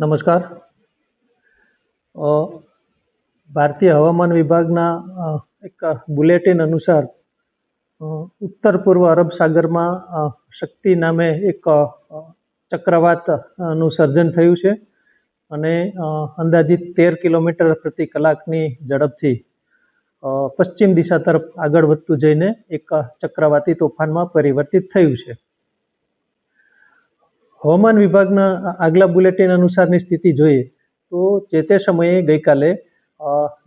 નમસ્કાર. ભારતીય હવામાન વિભાગના એક બુલેટિન અનુસાર ઉત્તર પૂર્વ અરબ સાગરમાં શક્તિ નામે એક ચક્રવાતનું સર્જન થયું છે અને અંદાજિત તેર કિલોમીટર પ્રતિ કલાકની ઝડપથી પશ્ચિમ દિશા તરફ આગળ વધતું જઈને એક ચક્રવાતી તોફાનમાં પરિવર્તિત થયું છે. હવામાન વિભાગના આગલા બુલેટિન અનુસારની સ્થિતિ જોઈએ તો જે તે સમયે ગઈકાલે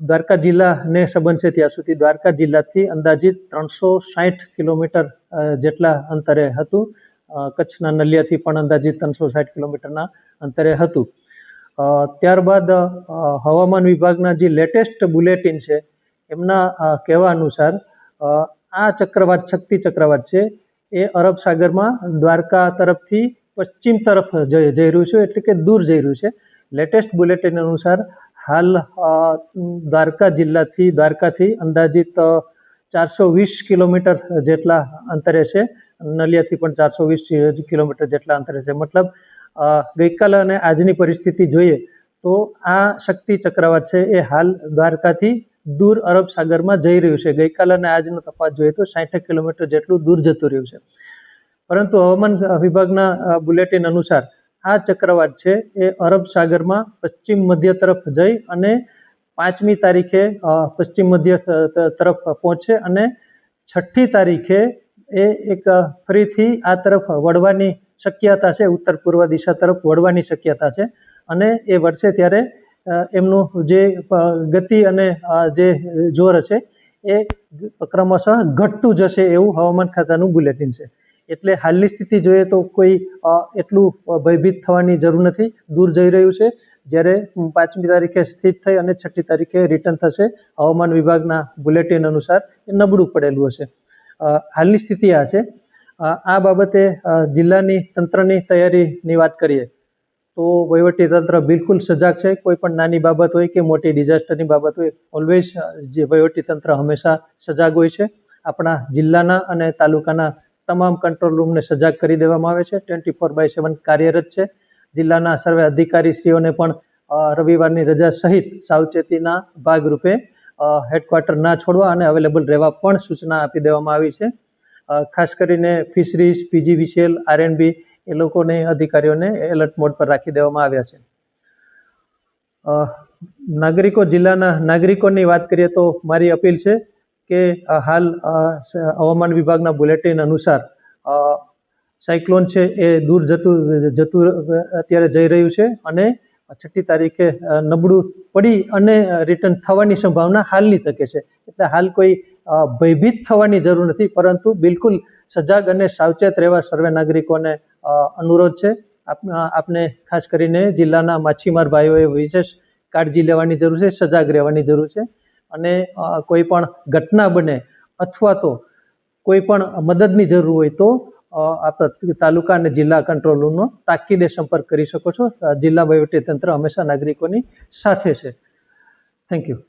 દ્વારકા જિલ્લાને સંબંધ છે ત્યાં સુધી દ્વારકા જિલ્લાથી અંદાજિત ત્રણસો સાઠ કિલોમીટર જેટલા અંતરે હતું. કચ્છના નલિયાથી પણ અંદાજિત ત્રણસો સાઠ કિલોમીટરના અંતરે હતું. ત્યારબાદ હવામાન વિભાગના જે લેટેસ્ટ બુલેટિન છે, એમના કહેવા અનુસાર આ ચક્રવાત, શક્તિ ચક્રવાત છે, એ અરબ સાગરમાં દ્વારકા તરફથી પશ્ચિમ તરફ જઈ રહ્યું છે, એટલે કે દૂર જઈ રહ્યું છે. લેટેસ્ટ બુલેટિન અનુસાર હાલ દ્વારકા જિલ્લાથી, દ્વારકાથી અંદાજિત ચારસો વીસ કિલોમીટર જેટલા અંતરે છે. નલિયાથી પણ ચારસો વીસ કિલોમીટર જેટલા અંતરે છે. મતલબ ગઈકાલ ગઈકાલે અને આજની પરિસ્થિતિ જોઈએ તો આ શક્તિ ચક્રવાત છે એ હાલ દ્વારકાથી દૂર અરબ સાગરમાં જઈ રહ્યું છે. ગઈકાલે અને આજનો તફાવત જોઈએ તો સાઠ કિલોમીટર જેટલું દૂર જતું રહ્યું છે. પરંતુ હવામાન વિભાગના બુલેટિન અનુસાર આ ચક્રવાત છે એ અરબ સાગરમાં પશ્ચિમ મધ્ય તરફ જઈ અને પાંચમી તારીખે પશ્ચિમ મધ્ય તરફ પહોંચશે અને છઠ્ઠી તારીખે એ એક ફરીથી આ તરફ વળવાની શક્યતા છે, ઉત્તર પૂર્વ દિશા તરફ વળવાની શક્યતા છે અને એ વળશે ત્યારે એમનું જે ગતિ અને જે જોર છે એ ક્રમશઃ ઘટતું જશે એવું હવામાન ખાતાનું બુલેટિન છે. એટલે હાલની સ્થિતિ જોઈએ તો કોઈ એટલું ભયભીત થવાની જરૂર નથી. દૂર જઈ રહ્યું છે. જ્યારે પાંચમી તારીખે સ્થિત થઈ અને છઠ્ઠી તારીખે રિટર્ન થશે. હવામાન વિભાગના બુલેટિન અનુસાર એ નબળું પડેલું હશે. હાલની સ્થિતિ આ છે. આ બાબતે જિલ્લાની તંત્રની તૈયારીની વાત કરીએ, તો વહીવટી તંત્ર બિલકુલ સજાગ છે. કોઈ પણ નાની બાબત હોય કે મોટી ડિઝાસ્ટરની બાબત હોય ઓલવેઝ જે વહીવટી તંત્ર હંમેશા સજાગ હોય છે. આપણા જિલ્લાના અને તાલુકાના તમામ કંટ્રોલ રૂમને સજાગ કરી દેવામાં આવે છે. ટ્વેન્ટી ફોર બાય સેવન કાર્યરત છે. જિલ્લાના સર્વે અધિકારીશ્રીઓને પણ રવિવારની રજા સહિત સાવચેતીના ભાગરૂપે હેડક્વાર્ટર ના છોડવા અને અવેલેબલ રહેવા પણ સૂચના આપી દેવામાં આવી છે. ખાસ કરીને ફિશરીઝ પીજીવીસીએલ આરએનબી એ લોકોને, અધિકારીઓને એલર્ટ મોડ પર રાખી દેવામાં આવ્યા છે. નાગરિકો, જિલ્લાના નાગરિકોની વાત કરીએ તો મારી અપીલ છે કે હાલ હવામાન વિભાગના બુલેટિન અનુસાર સાયક્લોન છે એ દૂર જતું જતું અત્યારે જઈ રહ્યું છે અને છઠ્ઠી તારીખે નબળું પડી અને રિટર્ન થવાની સંભાવના હાલની તકે છે. એટલે હાલ કોઈ ભયભીત થવાની જરૂર નથી, પરંતુ બિલકુલ સજાગ અને સાવચેત રહેવા સર્વે નાગરિકોને અનુરોધ છે. આપ- આપને ખાસ કરીને જિલ્લાના માછીમાર ભાઈઓએ વિશેષ કાળજી લેવાની જરૂર છે, સજાગ રહેવાની જરૂર છે. અને કોઈ પણ ઘટના બને અથવા તો કોઈ પણ મદદની જરૂર હોય તો આપ તાલુકા અને જિલ્લા કંટ્રોલ રૂમનો તાકીદે સંપર્ક કરી શકો છો. જિલ્લા વહીવટી તંત્ર હંમેશા નાગરિકોની સાથે છે. Thank you